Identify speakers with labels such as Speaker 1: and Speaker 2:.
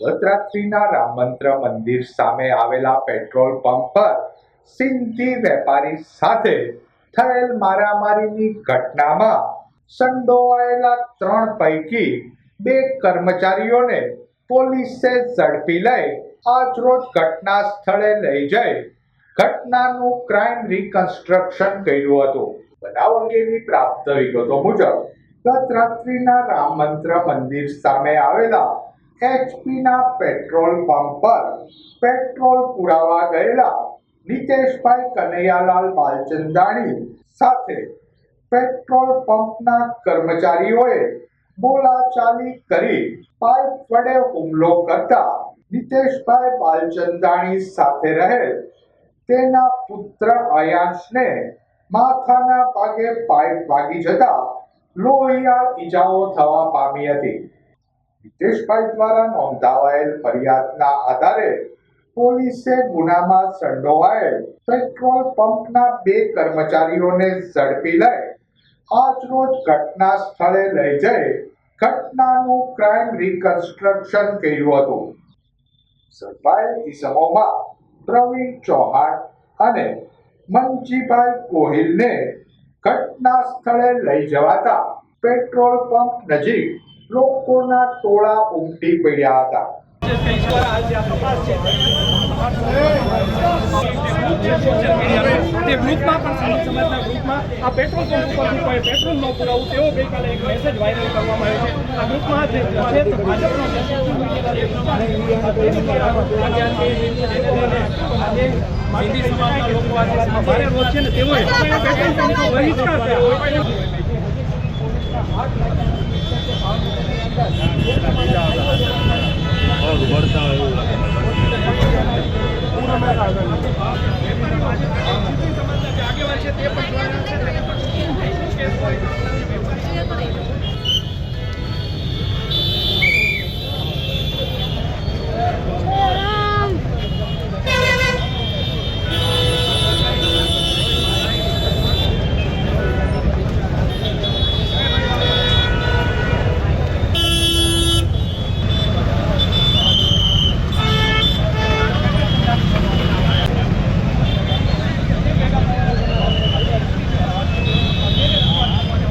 Speaker 1: ગત રાત્રિના રામ મંદિર સામે આવેલા પેટ્રોલ પંપ પર સિંધી વેપારી સાથે થયેલ મારામારીની ઘટનામાં સંડોવાયેલા ત્રણ પૈકી બે કર્મચારીઓને પોલીસે ઝડપી લઈ આજરોજ ઘટના સ્થળે લઈ જઈ ઘટનાનું ક્રાઇમ રિકન્સ્ટ્રક્શન કર્યું હતું. બનાવ અંગેની પ્રાપ્ત વિગતો મુજબ ગત રાત્રિના રામ મંદિર સામે આવેલા એચપીના પેટ્રોલ પંપ પર પેટ્રોલ પુરાવા ગયેલા નિતેશભાઈ કનૈયાલાલ બાલચંદાણી સાથે પેટ્રોલ પંપના કર્મચારીઓએ બોલાચાલી કરી પાઇપ વડે હુમલો કરતા નિતેશભાઈ બાલચંદાણી સાથે રહેલ તેના પુત્ર અયાંશને માથાના ભાગે પાઇપ વાગી જતા લોહિયા ઈજાઓ થવા પામી હતી. નિતેશભાઈ દ્વારા નોંધાવાયેલ ફરિયાદના આધારે પોલીસે ગુનામાં સંડોવાયેલ પેટ્રોલ પંપના બે કર્મચારીઓને ઝડપી લઈ આજરોજ ઘટના સ્થળે લઈ જઈ ઘટનાનું ક્રાઇમ રિકન્સ્ટ્રક્શન કર્યું હતું. ઝડપાયેલ ઇસમોમાં પ્રવીણ ચૌહાણ અને મનજીભાઈ ગોહિલને ઘટના સ્થળે લઈ જવાતા પેટ્રોલ પંપ નજીક લોકોના ટોળા ઉમટી પડ્યા હતા તે ગ્રુપમાં પણ
Speaker 2: સમાજ સમાજના ગ્રુપમાં આ પેટ્રોલ પંપ ઉપરથી કોઈ પેટ્રોલ ન પુરાવું તેવો ગઈકાલે એક મેસેજ વાયરલ કરવામાં આવ્યો છે આ ગ્રુપમાં જે છે ભાજપનો સિંધી સમાજના લોકો આજે ભારે રોજ છે ને તેઓએ પેટ્રોલ પંપનો બહિષ્કાર કર્યો સમાજના આગેવાન છે તે પણ જોવાનું છે. તેને પણ કેસ હોય